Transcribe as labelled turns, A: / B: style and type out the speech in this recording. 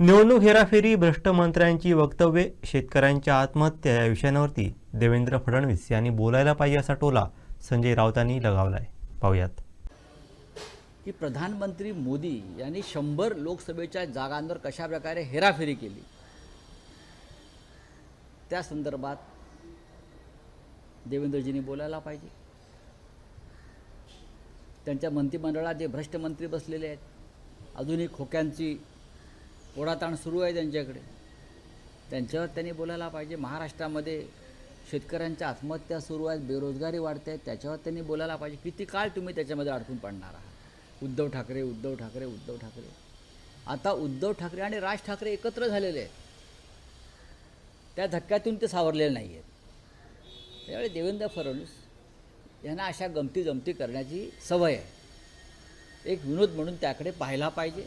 A: निवडणूक हेराफेरी भ्रष्ट मंत्र्यांची वक्तव्ये शेतकऱ्यांच्या आत्महत्या या विषयांवरती देवेंद्र फडणवीस यांनी बोलायला पाहिजे असा टोला संजय राऊतांनी लगावलाय. पाहूयात.
B: की प्रधानमंत्री मोदी यांनी शंभर लोकसभेच्या जागांवर कशा प्रकारे हेराफेरी केली? त्या संदर्भात देवेंद्रजींनी बोलायला पाहिजे. त्यांच्या मंत्रिमंडळात जे भ्रष्ट मंत्री बसलेले आहेत अजूनही खोक्यांची ओढाताण सुरू आहे त्यांच्याकडे. त्यांच्यावर त्यांनी बोलायला पाहिजे. महाराष्ट्रामध्ये शेतकऱ्यांच्या आत्महत्या सुरू आहेत बेरोजगारी वाढते त्याच्यावर त्यांनी बोलायला पाहिजे. किती काळ तुम्ही त्याच्यामध्ये अडकून पडणार आहात? उद्धव ठाकरे उद्धव ठाकरे उद्धव ठाकरे. आता उद्धव ठाकरे आणि राज ठाकरे एकत्र झालेले आहेत. त्या धक्क्यातून ते सावरलेले नाही आहेत. त्यावेळी देवेंद्र फडणवीस यांना अशा गमती जमती करण्याची सवय आहे. एक विनोद म्हणून त्याकडे पाहायला पाहिजे.